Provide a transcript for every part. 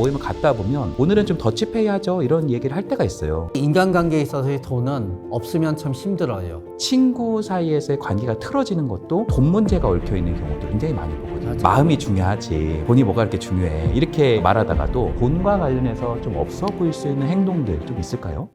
모임을 갔다 보면 오늘은 좀 더치페이 하죠 이런 얘기를 할 때가 있어요. 인간관계에 있어서의 돈은 없으면 참 힘들어요. 친구 사이에서의 관계가 틀어지는 것도 돈 문제가 얽혀 있는 경우도 굉장히 많이 보거든요. 맞아요. 마음이 중요하지 돈이 뭐가 그렇게 중요해 이렇게 말하다가도 돈과 관련해서 좀 없어 보일 수 있는 행동들 좀 있을까요?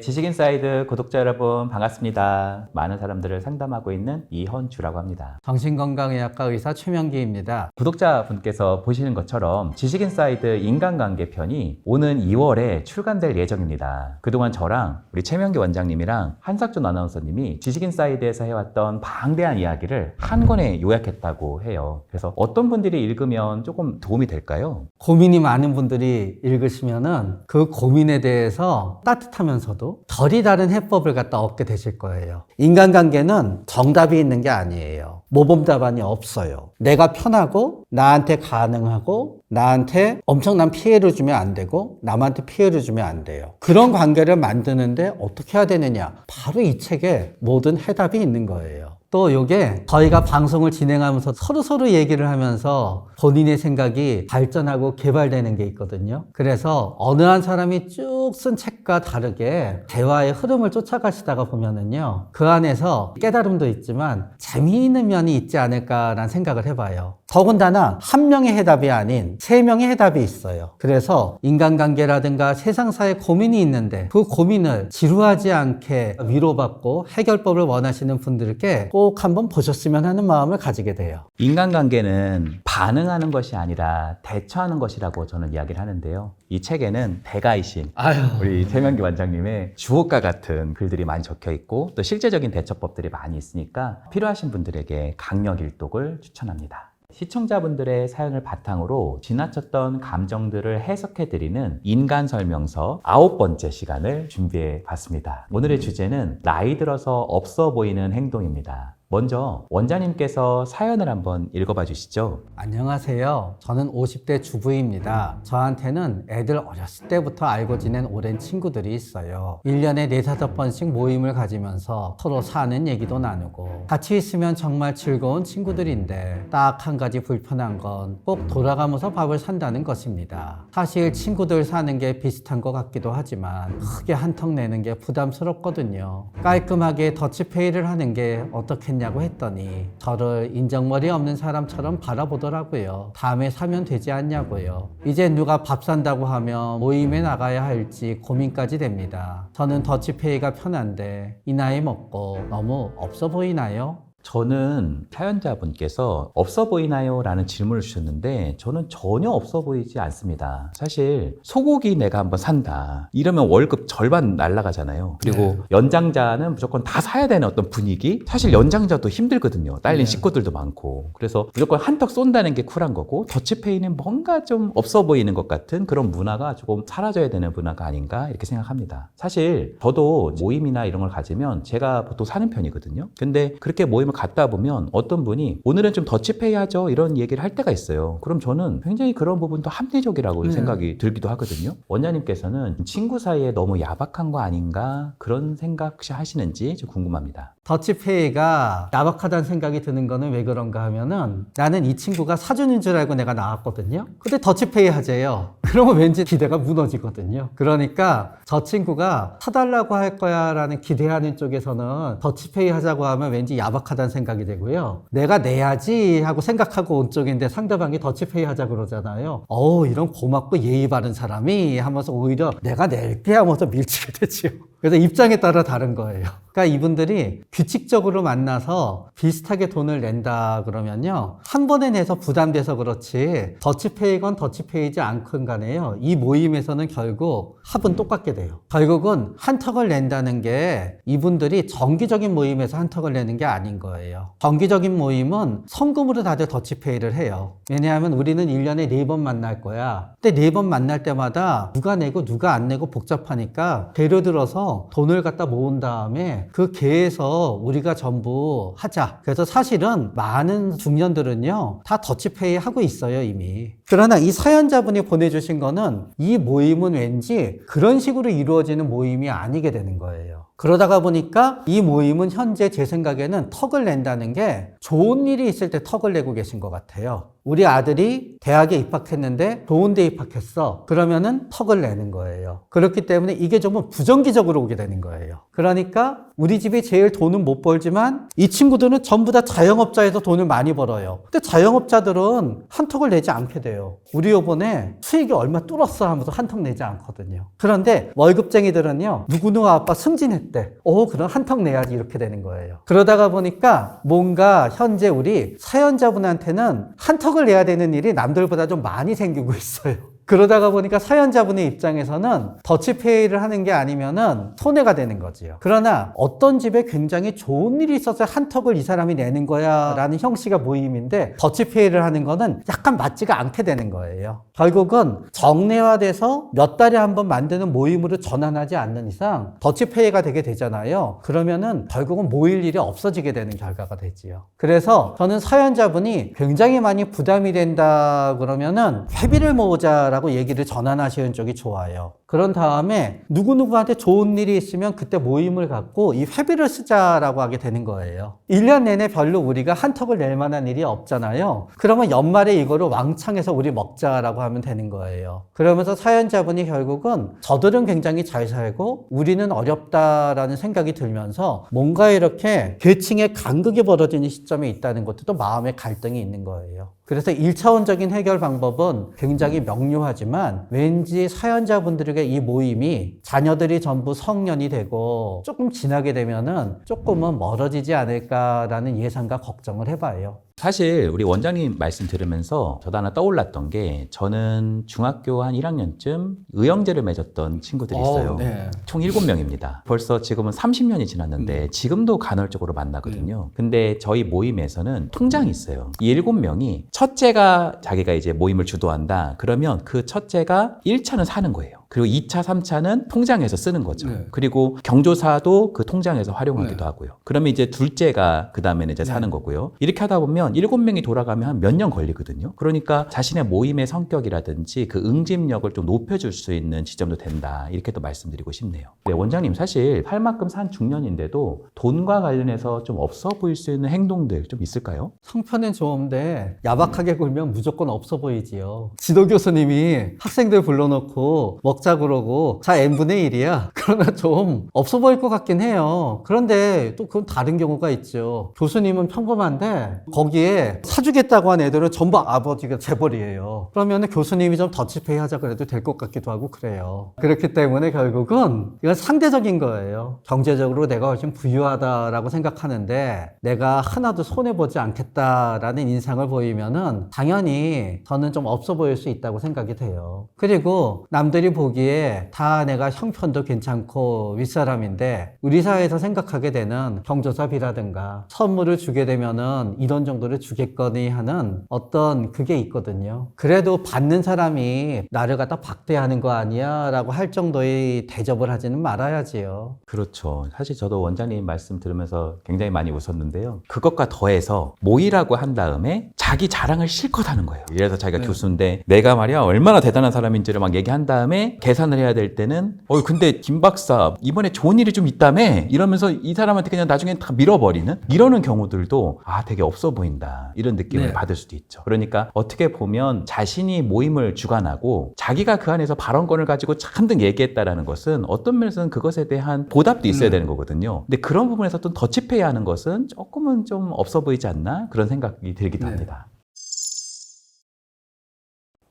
지식인사이드 구독자 여러분 반갑습니다. 많은 사람들을 상담하고 있는 이헌주라고 합니다. 정신건강의학과 의사 최명기입니다. 구독자분께서 보시는 것처럼 지식인사이드 인간관계 편이 오는 2월에 출간될 예정입니다. 그동안 저랑 우리 최명기 원장님이랑 한석준 아나운서님이 지식인사이드에서 해왔던 방대한 이야기를 한 권에 요약했다고 해요. 그래서 어떤 분들이 읽으면 조금 도움이 될까요? 고민이 많은 분들이 읽으시면은 그 고민에 대해서 따뜻하면서도 결이 다른 해법을 갖다 얻게 되실 거예요. 인간관계는 정답이 있는 게 아니에요. 모범 답안이 없어요. 내가 편하고 나한테 가능하고 나한테 엄청난 피해를 주면 안 되고 남한테 피해를 주면 안 돼요. 그런 관계를 만드는데 어떻게 해야 되느냐? 바로 이 책에 모든 해답이 있는 거예요. 또 요게 저희가 방송을 진행하면서 서로 서로 얘기를 하면서 본인의 생각이 발전하고 개발되는 게 있거든요. 그래서 어느 한 사람이 쭉 쓴 책과 다르게 대화의 흐름을 쫓아가시다가 보면은요. 그 안에서 깨달음도 있지만 재미있는 면이 있지 않을까라는 생각을 해봐요. 더군다나 한 명의 해답이 아닌 세 명의 해답이 있어요. 그래서 인간관계라든가 세상사에 고민이 있는데 그 고민을 지루하지 않게 위로받고 해결법을 원하시는 분들께 꼭 한번 보셨으면 하는 마음을 가지게 돼요. 인간관계는 반응하는 것이 아니라 대처하는 것이라고 저는 이야기를 하는데요. 이 책에는 대가이신 아유. 우리 최명기 원장님의 주옥과 같은 글들이 많이 적혀 있고 또 실제적인 대처법들이 많이 있으니까 필요하신 분들에게 강력 일독을 추천합니다. 시청자분들의 사연을 바탕으로 지나쳤던 감정들을 해석해드리는 인간 설명서 아홉 번째 시간을 준비해 봤습니다. 오늘의 주제는 나이 들어서 없어 보이는 행동입니다. 먼저 원장님께서 사연을 한번 읽어봐 주시죠. 안녕하세요. 저는 50대 주부입니다. 저한테는 애들 어렸을 때부터 알고 지낸 오랜 친구들이 있어요. 1년에 4, 5번씩 모임을 가지면서 서로 사는 얘기도 나누고 같이 있으면 정말 즐거운 친구들인데 딱 한 가지 불편한 건 꼭 돌아가면서 밥을 산다는 것입니다. 사실 친구들 사는 게 비슷한 것 같기도 하지만 크게 한턱 내는 게 부담스럽거든요. 깔끔하게 더치페이를 하는 게 어떻겠냐 고 했더니 저를 인정머리 없는 사람처럼 바라보더라고요. 다음에 사면 되지 않냐고요. 이제 누가 밥 산다고 하면 모임에 나가야 할지 고민까지 됩니다. 저는 더치페이가 편한데 이 나이 먹고 너무 없어 보이나요? 저는 사연자분께서 없어 보이나요? 라는 질문을 주셨는데 저는 전혀 없어 보이지 않습니다. 사실 소고기 내가 한번 산다. 이러면 월급 절반 날라가잖아요. 그리고 네. 연장자는 무조건 다 사야 되는 어떤 분위기? 사실 연장자도 힘들거든요. 딸린 네. 식구들도 많고. 그래서 무조건 한턱 쏜다는 게 쿨한 거고 더치페이는 뭔가 좀 없어 보이는 것 같은 그런 문화가 조금 사라져야 되는 문화가 아닌가 이렇게 생각합니다. 사실 저도 모임이나 이런 걸 가지면 제가 보통 사는 편이거든요. 근데 그렇게 모임 을 갔다 보면 어떤 분이 오늘은 좀 더치페이 하죠 이런 얘기를 할 때가 있어요. 그럼 저는 굉장히 그런 부분도 합리적이라고 네. 생각이 들기도 하거든요. 원장님께서는 친구 사이에 너무 야박한 거 아닌가 그런 생각 혹시 하시는지 좀 궁금합니다. 더치페이가 야박하다는 생각이 드는 거는 왜 그런가 하면은 나는 이 친구가 사준인 줄 알고 내가 나왔거든요. 근데 더치페이 하재요. 그러면 왠지 기대가 무너지거든요. 그러니까 저 친구가 사달라고 할 거야 라는 기대하는 쪽에서는 더치페이 하자고 하면 왠지 야박하다 는 생각이 되고요. 내가 내야지 하고 생각하고 온 쪽인데 상대방이 더치페이 하자 그러잖아요. 어우, 이런 고맙고 예의 바른 사람이 하면서 오히려 내가 낼게 하면서 밀치게 되지요. 그래서 입장에 따라 다른 거예요. 그러니까 이분들이 규칙적으로 만나서 비슷하게 돈을 낸다 그러면요. 한 번에 내서 부담돼서 그렇지 더치페이건 더치페이지 않건 간에요. 이 모임에서는 결국 합은 똑같게 돼요. 결국은 한턱을 낸다는 게 이분들이 정기적인 모임에서 한턱을 내는 게 아닌 거예요. 정기적인 모임은 성금으로 다들 더치페이를 해요. 왜냐하면 우리는 1년에 4번 만날 거야. 근데 4번 만날 때마다 누가 내고 누가 안 내고 복잡하니까 예를 들어서 돈을 갖다 모은 다음에 그 계에서 우리가 전부 하자. 그래서 사실은 많은 중년들은요, 다 더치페이 하고 있어요, 이미. 그러나 이 사연자분이 보내주신 거는 이 모임은 왠지 그런 식으로 이루어지는 모임이 아니게 되는 거예요. 그러다가 보니까 이 모임은 현재 제 생각에는 턱을 낸다는 게 좋은 일이 있을 때 턱을 내고 계신 것 같아요. 우리 아들이 대학에 입학했는데 좋은 데 입학했어. 그러면은 턱을 내는 거예요. 그렇기 때문에 이게 전부 부정기적으로 오게 되는 거예요. 그러니까 우리 집이 제일 돈은 못 벌지만 이 친구들은 전부 다 자영업자에서 돈을 많이 벌어요. 근데 자영업자들은 한 턱을 내지 않게 돼요. 우리 요번에 수익이 얼마 뚫었어 하면서 한 턱 내지 않거든요. 그런데 월급쟁이들은요, 누구누구 아빠 승진했대. 오, 그럼 한 턱 내야지 이렇게 되는 거예요. 그러다가 보니까 뭔가 현재 우리 사연자분한테는 한턱 을 내야 되는 일이 남들보다 좀 많이 생기고 있어요. 그러다가 보니까 사연자분의 입장에서는 더치페이를 하는 게 아니면은 손해가 되는 거지요. 그러나 어떤 집에 굉장히 좋은 일이 있어서 한 턱을 이 사람이 내는 거야 라는 형식의 모임인데 더치페이를 하는 거는 약간 맞지가 않게 되는 거예요. 결국은 정례화돼서 몇 달에 한 번 만드는 모임으로 전환하지 않는 이상 더치페이가 되게 되잖아요. 그러면은 결국은 모일 일이 없어지게 되는 결과가 되지요. 그래서 저는 사연자분이 굉장히 많이 부담이 된다 그러면은 회비를 모으자라고 얘기를 전환하시는 쪽이 좋아요. 그런 다음에 누구누구한테 좋은 일이 있으면 그때 모임을 갖고 이 회비를 쓰자라고 하게 되는 거예요. 1년 내내 별로 우리가 한턱을 낼 만한 일이 없잖아요. 그러면 연말에 이거를 왕창해서 우리 먹자라고 하면 되는 거예요. 그러면서 사연자분이 결국은 저들은 굉장히 잘 살고 우리는 어렵다라는 생각이 들면서 뭔가 이렇게 계층의 간극이 벌어지는 시점에 있다는 것도 또 마음의 갈등이 있는 거예요. 그래서 1차원적인 해결 방법은 굉장히 명료하지만 왠지 사연자분들에게 이 모임이 자녀들이 전부 성년이 되고 조금 지나게 되면은 조금은 멀어지지 않을까라는 예상과 걱정을 해봐요. 사실 우리 원장님 말씀 들으면서 저도 하나 떠올랐던 게 저는 중학교 한 1학년쯤 의형제를 맺었던 친구들이 있어요. 네. 총 7명입니다. 벌써 지금은 30년이 지났는데 지금도 간헐적으로 만나거든요. 근데 저희 모임에서는 통장이 있어요. 이 7명이 첫째가 자기가 이제 모임을 주도한다. 그러면 그 첫째가 1차는 사는 거예요. 그리고 2차, 3차는 통장에서 쓰는 거죠. 네. 그리고 경조사도 그 통장에서 활용하기도 네. 하고요. 그러면 이제 둘째가 그 다음에는 이제 사는 거고요. 이렇게 하다 보면 일곱 명이 돌아가면 한 몇 년 걸리거든요. 그러니까 자신의 모임의 성격이라든지 그 응집력을 좀 높여줄 수 있는 지점도 된다. 이렇게 또 말씀드리고 싶네요. 네, 원장님 사실 할 만큼 산 중년인데도 돈과 관련해서 좀 없어 보일 수 있는 행동들 좀 있을까요? 성편은 좋은데 야박하게 굴면 무조건 없어 보이지요. 지도 교수님이 학생들 불러놓고 먹자 그러고 자 n분의 1이야. 그러나 좀 없어 보일 것 같긴 해요. 그런데 또 그건 다른 경우가 있죠. 교수님은 평범한데 거기에 사주겠다고 한 애들은 전부 아버지가 재벌이에요. 그러면 교수님이 좀 더치페이 하자 그래도 될 것 같기도 하고 그래요. 그렇기 때문에 결국은 이건 상대적인 거예요. 경제적으로 내가 훨씬 부유하다라고 생각하는데 내가 하나도 손해보지 않겠다라는 인상을 보이면은 당연히 저는 좀 없어 보일 수 있다고 생각이 돼요. 그리고 남들이 보기 에 다 내가 형편도 괜찮고 윗사람인데 우리 사회에서 생각하게 되는 경조사비라든가 선물을 주게 되면은 이런 정도를 주겠거니 하는 어떤 그게 있거든요. 그래도 받는 사람이 나를 갖다 박대하는 거 아니야 라고 할 정도의 대접을 하지는 말아야지요. 그렇죠. 사실 저도 원장님 말씀 들으면서 굉장히 많이 웃었는데요. 그것과 더해서 모이라고 한 다음에 자기 자랑을 실컷 하는 거예요. 예를 들어서 자기가 네. 교수인데 내가 말이야 얼마나 대단한 사람인지를 막 얘기한 다음에 계산을 해야 될 때는 어 근데 김 박사 이번에 좋은 일이 좀 있다며 이러면서 이 사람한테 그냥 나중에 다 밀어버리는 이러는 경우들도 아 되게 없어 보인다 이런 느낌을 네. 받을 수도 있죠. 그러니까 어떻게 보면 자신이 모임을 주관하고 자기가 그 안에서 발언권을 가지고 잔뜩 얘기했다라는 것은 어떤 면에서는 그것에 대한 보답도 있어야 음. 되는 거거든요. 근데 그런 부분에서 또 더치페이 하는 것은 조금은 좀 없어 보이지 않나 그런 생각이 들기도 네. 합니다.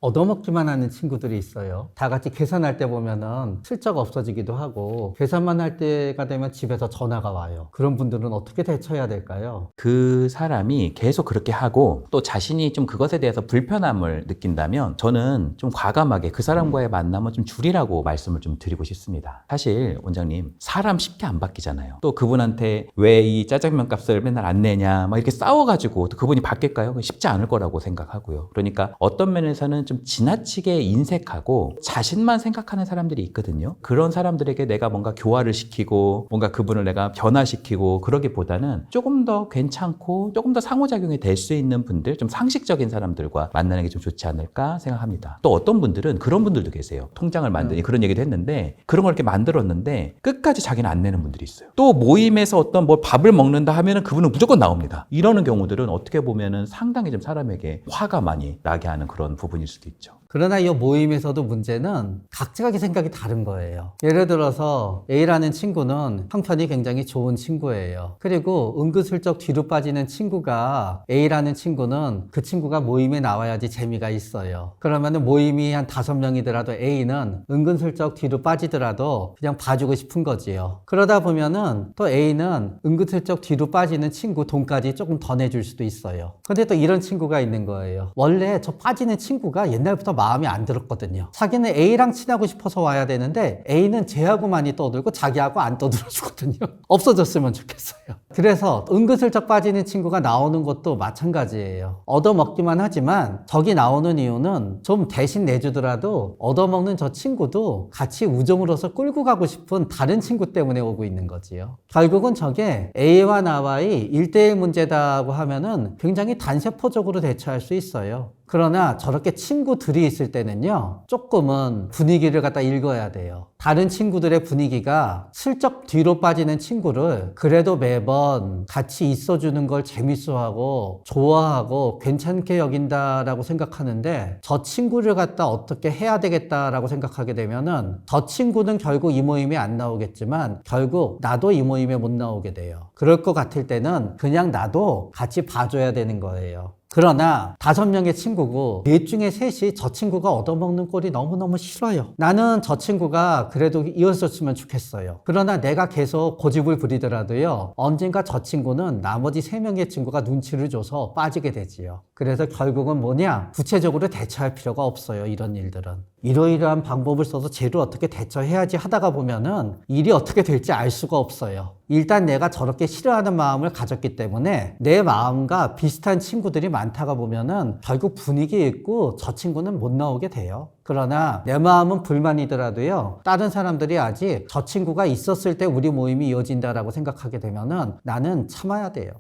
얻어먹기만 하는 친구들이 있어요. 다 같이 계산할 때 보면은 슬쩍 없어지기도 하고 계산만 할 때가 되면 집에서 전화가 와요. 그런 분들은 어떻게 대처해야 될까요? 그 사람이 계속 그렇게 하고 또 자신이 좀 그것에 대해서 불편함을 느낀다면 저는 좀 과감하게 그 사람과의 만남은 좀 줄이라고 말씀을 좀 드리고 싶습니다. 사실 원장님 사람 쉽게 안 바뀌잖아요. 또 그분한테 왜 이 짜장면 값을 맨날 안 내냐 막 이렇게 싸워가지고 또 그분이 바뀔까요? 쉽지 않을 거라고 생각하고요. 그러니까 어떤 면에서는 좀 지나치게 인색하고 자신만 생각하는 사람들이 있거든요. 그런 사람들에게 내가 뭔가 교화를 시키고 뭔가 그분을 내가 변화시키고 그러기보다는 조금 더 괜찮고 조금 더 상호작용이 될 수 있는 분들, 좀 상식적인 사람들과 만나는 게 좀 좋지 않을까 생각합니다. 또 어떤 분들은 그런 분들도 계세요. 통장을 만드니 그런 얘기도 했는데 그런 걸 이렇게 만들었는데 끝까지 자기는 안 내는 분들이 있어요. 또 모임에서 어떤 뭘 밥을 먹는다 하면은 그분은 무조건 나옵니다. 이러는 경우들은 어떻게 보면은 상당히 좀 사람에게 화가 많이 나게 하는 그런 부분일 수도 있죠. 그러나 이 모임에서도 문제는 각자의 생각이 다른 거예요. 예를 들어서 A라는 친구는 형편이 굉장히 좋은 친구예요. 그리고 은근슬쩍 뒤로 빠지는 친구가 A라는 친구는 그 친구가 모임에 나와야지 재미가 있어요. 그러면 모임이 한 다섯 명이더라도 A는 은근슬쩍 뒤로 빠지더라도 그냥 봐주고 싶은 거지요. 그러다 보면은 또 A는 은근슬쩍 뒤로 빠지는 친구 돈까지 조금 더 내줄 수도 있어요. 근데 또 이런 친구가 있는 거예요. 원래 저 빠지는 친구가 옛날부터 마음에 안 들었거든요. 자기는 A랑 친하고 싶어서 와야 되는데 A는 쟤하고 많이 떠들고 자기하고 안 떠들어주거든요. 없어졌으면 좋겠어요. 그래서 은근슬쩍 빠지는 친구가 나오는 것도 마찬가지예요. 얻어먹기만 하지만 저기 나오는 이유는 좀 대신 내주더라도 얻어먹는 저 친구도 같이 우정으로서 끌고 가고 싶은 다른 친구 때문에 오고 있는 거지요. 결국은 저게 A와 나와의 1대1 문제다고 하면은 굉장히 단세포적으로 대처할 수 있어요. 그러나 저렇게 친구들이 있을 때는요, 조금은 분위기를 갖다 읽어야 돼요. 다른 친구들의 분위기가 슬쩍 뒤로 빠지는 친구를 그래도 매번 같이 있어주는 걸 재밌어하고 좋아하고 괜찮게 여긴다라고 생각하는데 저 친구를 갖다 어떻게 해야 되겠다라고 생각하게 되면은 저 친구는 결국 이 모임에 안 나오겠지만 결국 나도 이 모임에 못 나오게 돼요. 그럴 것 같을 때는 그냥 나도 같이 봐줘야 되는 거예요. 그러나 다섯 명의 친구고 넷 중에 셋이 저 친구가 얻어먹는 꼴이 너무너무 싫어요. 나는 저 친구가 그래도 이었었으면 좋겠어요. 그러나 내가 계속 고집을 부리더라도요. 언젠가 저 친구는 나머지 세 명의 친구가 눈치를 줘서 빠지게 되지요. 그래서 결국은 뭐냐? 구체적으로 대처할 필요가 없어요. 이런 일들은. 이러이러한 방법을 써서 쟤를 어떻게 대처해야지 하다가 보면은 일이 어떻게 될지 알 수가 없어요. 일단 내가 저렇게 싫어하는 마음을 가졌기 때문에 내 마음과 비슷한 친구들이 많다가 보면은 결국 분위기 있고 저 친구는 못 나오게 돼요. 그러나 내 마음은 불만이더라도요. 다른 사람들이 아직 저 친구가 있었을 때 우리 모임이 이어진다라고 생각하게 되면은 나는 참아야 돼요.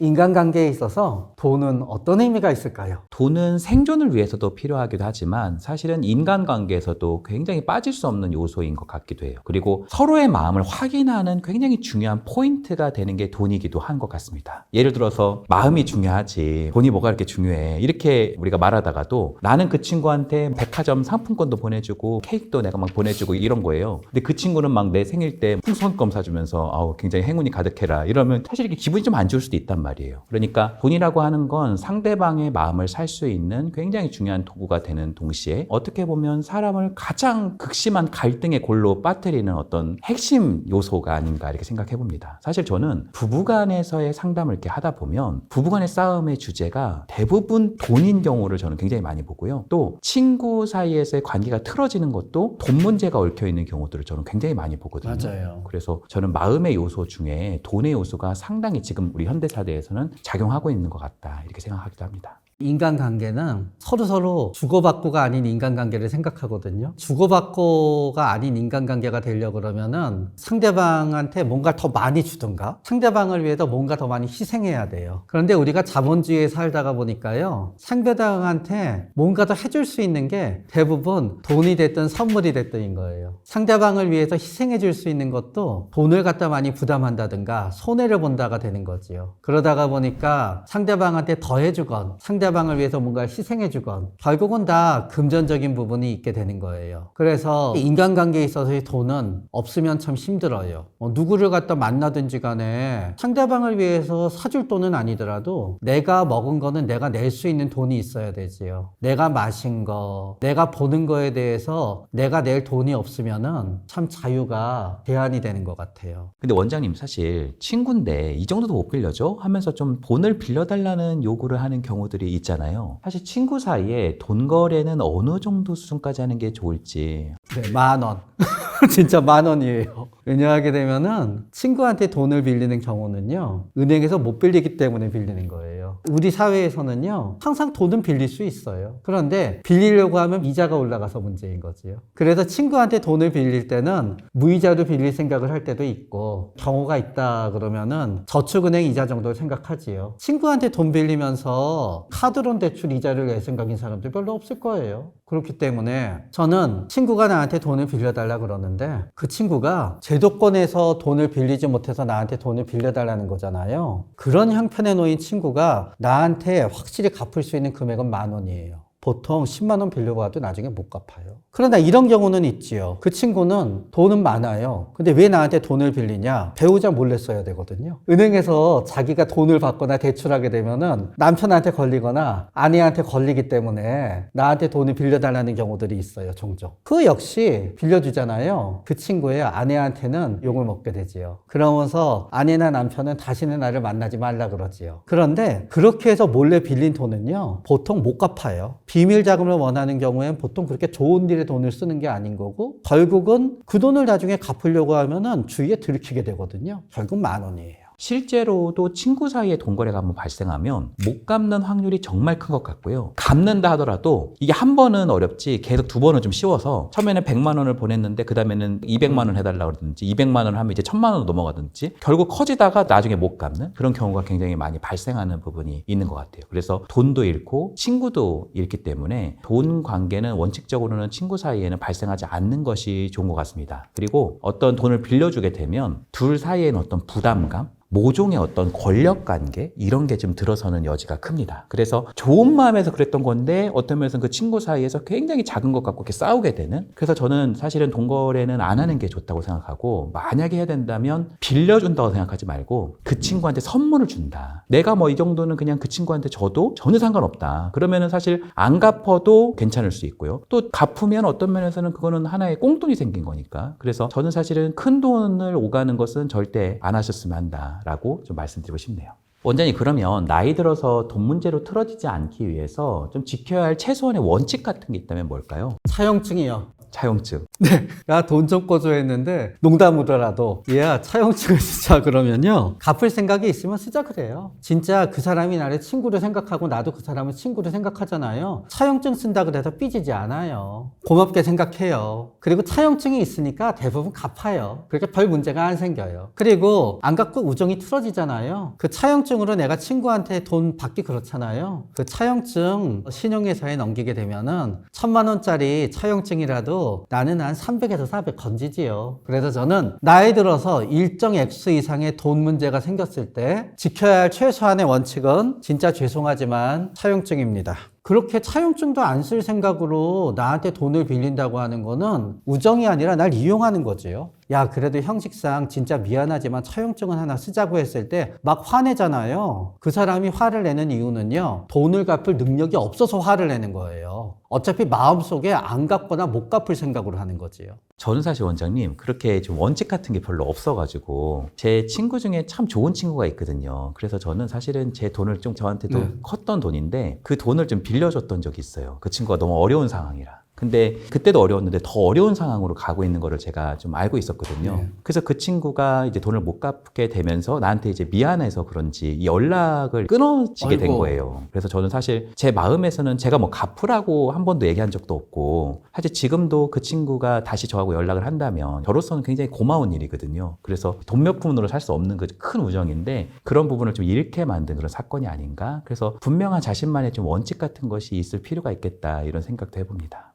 인간관계에 있어서 돈은 어떤 의미가 있을까요? 돈은 생존을 위해서도 필요하기도 하지만 사실은 인간관계에서도 굉장히 빠질 수 없는 요소인 것 같기도 해요. 그리고 서로의 마음을 확인하는 굉장히 중요한 포인트가 되는 게 돈이기도 한 것 같습니다. 예를 들어서 마음이 중요하지 돈이 뭐가 이렇게 중요해 이렇게 우리가 말하다가도 나는 그 친구한테 백화점 상품권도 보내주고 케이크도 내가 막 보내주고 이런 거예요. 근데 그 친구는 막 내 생일 때 풍선껌 사주면서 아우 굉장히 행운이 가득해라 이러면 사실 이게 기분이 좀 안 좋을 수도 있단 말이에요. 그러니까 돈이라고 하는 건 상대방의 마음을 살 수 있는 굉장히 중요한 도구가 되는 동시에 어떻게 보면 사람을 가장 극심한 갈등의 골로 빠뜨리는 어떤 핵심 요소가 아닌가 이렇게 생각해 봅니다. 사실 저는 부부간에서의 상담을 이렇게 하다 보면 부부간의 싸움의 주제가 대부분 돈인 경우를 저는 굉장히 많이 보고요. 또 친구 사이에서의 관계가 틀어지는 것도 돈 문제가 얽혀 있는 경우들을 저는 굉장히 많이 보거든요. 맞아요. 그래서 저는 마음의 요소 중에 돈의 요소가 상당히 지금 우리 현대 사회에 서는 작용하고 있는 것 같다 이렇게 생각하기도 합니다. 인간관계는 서로서로 주고받고가 아닌 인간관계를 생각하거든요. 주고받고가 아닌 인간관계가 되려고 그러면은 상대방한테 뭔가 더 많이 주든가 상대방을 위해서 뭔가 더 많이 희생해야 돼요. 그런데 우리가 자본주의에 살다가 보니까요. 상대방한테 뭔가 더 해줄 수 있는 게 대부분 돈이 됐든 선물이 됐든인 거예요. 상대방을 위해서 희생해 줄 수 있는 것도 돈을 갖다 많이 부담한다든가 손해를 본다가 되는 거지요. 그러다가 보니까 상대방한테 더 해주건 상대 방을 위해서 뭔가 희생해주건 결국은 다 금전적인 부분이 있게 되는 거예요. 그래서 인간관계에 있어서의 돈은 없으면 참 힘들어요. 어, 누구를 갖다 만나든지 간에 상대방을 위해서 사줄 돈은 아니더라도 내가 먹은 거는 내가 낼 수 있는 돈이 있어야 되지요. 내가 마신 거, 내가 보는 거에 대해서 내가 낼 돈이 없으면은 참 자유가 제한이 되는 것 같아요. 근데 원장님 사실 친구인데 이 정도도 못 빌려줘 하면서 좀 돈을 빌려달라는 요구를 하는 경우들이 있잖아요. 사실 친구 사이에 돈 거래는 어느 정도 수준까지 하는 게 좋을지. 네, 만 원. 진짜 만 원이에요. 왜냐하게 되면은 친구한테 돈을 빌리는 경우는요, 은행에서 못 빌리기 때문에 빌리는 거예요. 우리 사회에서는요, 항상 돈은 빌릴 수 있어요. 그런데 빌리려고 하면 이자가 올라가서 문제인 거지요. 그래서 친구한테 돈을 빌릴 때는 무이자로 빌릴 생각을 할 때도 있고, 경우가 있다 그러면은 저축은행 이자 정도를 생각하지요. 친구한테 돈 빌리면서 카드론 대출 이자를 낼 생각인 사람들 별로 없을 거예요. 그렇기 때문에 저는 친구가 나한테 돈을 빌려달라 그러는데 그 친구가 제도권에서 돈을 빌리지 못해서 나한테 돈을 빌려달라는 거잖아요. 그런 형편에 놓인 친구가 나한테 확실히 갚을 수 있는 금액은 만 원이에요. 보통 10만 원 빌려고 해도 나중에 못 갚아요. 그러나 이런 경우는 있지요. 그 친구는 돈은 많아요. 근데 왜 나한테 돈을 빌리냐? 배우자 몰래 써야 되거든요. 은행에서 자기가 돈을 받거나 대출하게 되면은 남편한테 걸리거나 아내한테 걸리기 때문에 나한테 돈을 빌려달라는 경우들이 있어요. 종종. 그 역시 빌려주잖아요. 그 친구의 아내한테는 욕을 먹게 되지요. 그러면서 아내나 남편은 다시는 나를 만나지 말라 그러지요. 그런데 그렇게 해서 몰래 빌린 돈은요. 보통 못 갚아요. 비밀 자금을 원하는 경우엔 보통 그렇게 좋은 일에 돈을 쓰는 게 아닌 거고 결국은 그 돈을 나중에 갚으려고 하면은 주위에 들키게 되거든요. 결국 만 원이에요. 실제로도 친구 사이에 돈 거래가 한번 발생하면 못 갚는 확률이 정말 큰 것 같고요. 갚는다 하더라도 이게 한 번은 어렵지 계속 두 번은 좀 쉬워서 처음에는 100만 원을 보냈는데 그 다음에는 200만 원 해달라 그러든지 200만 원을 하면 이제 1000만 원으로 넘어가든지 결국 커지다가 나중에 못 갚는 그런 경우가 굉장히 많이 발생하는 부분이 있는 것 같아요. 그래서 돈도 잃고 친구도 잃기 때문에 돈 관계는 원칙적으로는 친구 사이에는 발생하지 않는 것이 좋은 것 같습니다. 그리고 어떤 돈을 빌려주게 되면 둘 사이에는 어떤 부담감 모종의 어떤 권력 관계 이런 게 좀 들어서는 여지가 큽니다. 그래서 좋은 마음에서 그랬던 건데 어떤 면에서는 그 친구 사이에서 굉장히 작은 것 같고 이렇게 싸우게 되는 그래서 저는 사실은 돈거래는 안 하는 게 좋다고 생각하고 만약에 해야 된다면 빌려준다고 생각하지 말고 그 친구한테 선물을 준다. 내가 뭐 이 정도는 그냥 그 친구한테 줘도 전혀 상관없다. 그러면은 사실 안 갚아도 괜찮을 수 있고요. 또 갚으면 어떤 면에서는 그거는 하나의 꽁돈이 생긴 거니까. 그래서 저는 사실은 큰 돈을 오가는 것은 절대 안 하셨으면 한다 라고 좀 말씀드리고 싶네요. 원장님 그러면 나이 들어서 돈 문제로 틀어지지 않기 위해서 좀 지켜야 할 최소한의 원칙 같은 게 있다면 뭘까요? 차용증이요. 차용증. 네. 나돈좀 꿔줘 했는데 농담으로라도 얘야 차용증을 쓰자 그러면요. 갚을 생각이 있으면 쓰자 그래요. 진짜 그 사람이 나를 친구로 생각하고 나도 그 사람을 친구로 생각하잖아요. 차용증 쓴다 그래서 삐지지 않아요. 고맙게 생각해요. 그리고 차용증이 있으니까 대부분 갚아요. 그러니까 별 문제가 안 생겨요. 그리고 안 갚고 우정이 틀어지잖아요. 그 차용증으로 내가 친구한테 돈 받기 그렇잖아요. 그 차용증 신용회사에 넘기게 되면은 천만 원짜리 차용증이라도 나는 한 300에서 400 건지지요. 그래서 저는 나이 들어서 일정 액수 이상의 돈 문제가 생겼을 때 지켜야 할 최소한의 원칙은 진짜 죄송하지만 차용증입니다. 그렇게 차용증도 안 쓸 생각으로 나한테 돈을 빌린다고 하는 거는 우정이 아니라 날 이용하는 거지요. 야, 그래도 형식상 진짜 미안하지만 차용증은 하나 쓰자고 했을 때 막 화내잖아요. 그 사람이 화를 내는 이유는요. 돈을 갚을 능력이 없어서 화를 내는 거예요. 어차피 마음속에 안 갚거나 못 갚을 생각으로 하는 거지요. 저는 사실 원장님 그렇게 좀 원칙 같은 게 별로 없어가지고 제 친구 중에 참 좋은 친구가 있거든요. 그래서 저는 사실은 제 돈을 좀 저한테 도 네. 컸던 돈인데 그 돈을 좀 빌려줬던 적이 있어요. 그 친구가 너무 어려운 상황이라. 근데 그때도 어려웠는데 더 어려운 상황으로 가고 있는 거를 제가 좀 알고 있었거든요. 네. 그래서 그 친구가 이제 돈을 못 갚게 되면서 나한테 이제 미안해서 그런지 이 연락을 끊어지게 된 아이고. 거예요. 그래서 저는 사실 제 마음에서는 제가 뭐 갚으라고 한 번도 얘기한 적도 없고 사실 지금도 그 친구가 다시 저하고 연락을 한다면 저로서는 굉장히 고마운 일이거든요. 그래서 돈 몇 푼으로 살 수 없는 그 큰 우정인데 그런 부분을 좀 잃게 만든 그런 사건이 아닌가. 그래서 분명한 자신만의 좀 원칙 같은 것이 있을 필요가 있겠다 이런 생각도 해봅니다.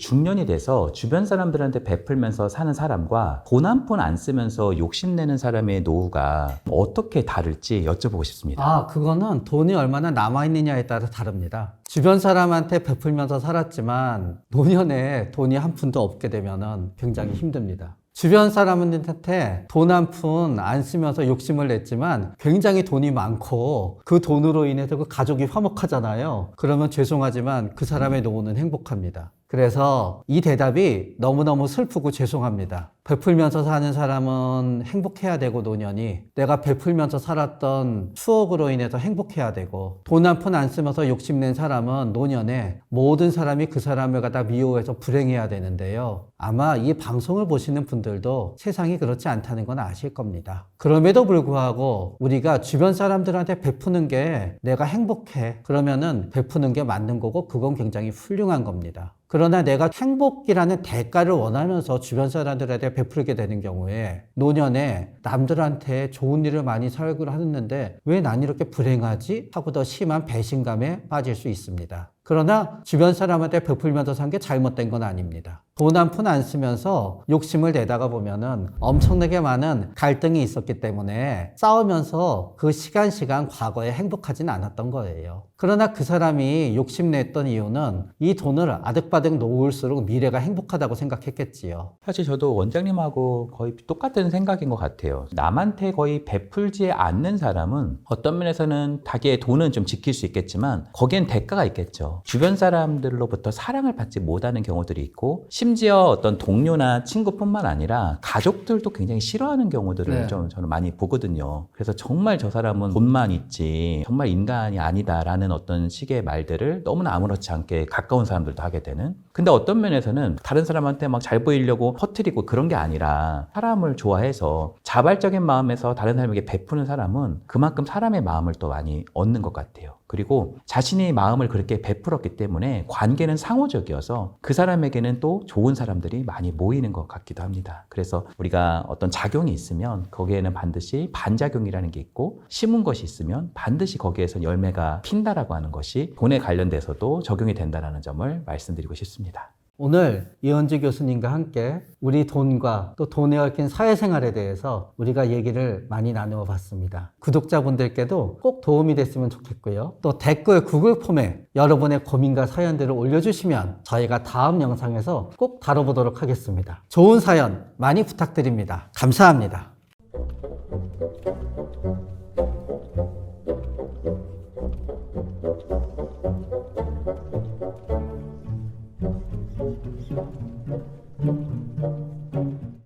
중년이 돼서 주변 사람들한테 베풀면서 사는 사람과 돈한푼안 쓰면서 욕심내는 사람의 노후가 어떻게 다를지 여쭤보고 싶습니다. 아, 그거는 돈이 얼마나 남아있느냐에 따라 다릅니다. 주변 사람한테 베풀면서 살았지만 노년에 돈이 한 푼도 없게 되면은 굉장히 힘듭니다. 주변 사람한테 돈 한 푼 안 쓰면서 욕심을 냈지만 굉장히 돈이 많고 그 돈으로 인해서 그 가족이 화목하잖아요. 그러면 죄송하지만 그 사람의 노후는 행복합니다. 그래서 이 대답이 너무너무 슬프고 죄송합니다. 베풀면서 사는 사람은 행복해야 되고 노년이 내가 베풀면서 살았던 추억으로 인해서 행복해야 되고 돈 한 푼 안 쓰면서 욕심낸 사람은 노년에 모든 사람이 그 사람을 갖다 미워해서 불행해야 되는데요. 아마 이 방송을 보시는 분들도 세상이 그렇지 않다는 건 아실 겁니다. 그럼에도 불구하고 우리가 주변 사람들한테 베푸는 게 내가 행복해. 그러면은 베푸는 게 맞는 거고 그건 굉장히 훌륭한 겁니다. 그러나 내가 행복이라는 대가를 원하면서 주변 사람들한테 베풀게 되는 경우에 노년에 남들한테 좋은 일을 많이 살고 하는데 왜 난 이렇게 불행하지? 하고 더 심한 배신감에 빠질 수 있습니다. 그러나 주변 사람한테 베풀면서 산 게 잘못된 건 아닙니다. 돈 한 푼 안 쓰면서 욕심을 내다가 보면은 엄청나게 많은 갈등이 있었기 때문에 싸우면서 그 시간 시간 과거에 행복하진 않았던 거예요. 그러나 그 사람이 욕심냈던 이유는 이 돈을 아득바득 놓을수록 미래가 행복하다고 생각했겠지요. 사실 저도 원장님하고 거의 똑같은 생각인 것 같아요. 남한테 거의 베풀지 않는 사람은 어떤 면에서는 자기의 돈은 좀 지킬 수 있겠지만 거기엔 대가가 있겠죠. 주변 사람들로부터 사랑을 받지 못하는 경우들이 있고 심 지어 어떤 동료나 친구뿐만 아니라 가족들도 굉장히 싫어하는 경우들을 네. 좀 저는 많이 보거든요. 그래서 정말 저 사람은 돈만 있지 정말 인간이 아니다라는 어떤 식의 말들을 너무나 아무렇지 않게 가까운 사람들도 하게 되는. 근데 어떤 면에서는 다른 사람한테 막 잘 보이려고 퍼뜨리고 그런 게 아니라 사람을 좋아해서 자발적인 마음에서 다른 사람에게 베푸는 사람은 그만큼 사람의 마음을 또 많이 얻는 것 같아요. 그리고 자신이 마음을 그렇게 베풀었기 때문에 관계는 상호적이어서 그 사람에게는 또 좋은 사람들이 많이 모이는 것 같기도 합니다. 그래서 우리가 어떤 작용이 있으면 거기에는 반드시 반작용이라는 게 있고 심은 것이 있으면 반드시 거기에서 열매가 핀다라고 하는 것이 돈에 관련돼서도 적용이 된다는 점을 말씀드리고 싶습니다. 오늘 이현주 교수님과 함께 우리 돈과 또 돈에 얽힌 사회생활에 대해서 우리가 얘기를 많이 나누어 봤습니다. 구독자분들께도 꼭 도움이 됐으면 좋겠고요. 또 댓글 구글 폼에 여러분의 고민과 사연들을 올려주시면 저희가 다음 영상에서 꼭 다뤄보도록 하겠습니다. 좋은 사연 많이 부탁드립니다. 감사합니다.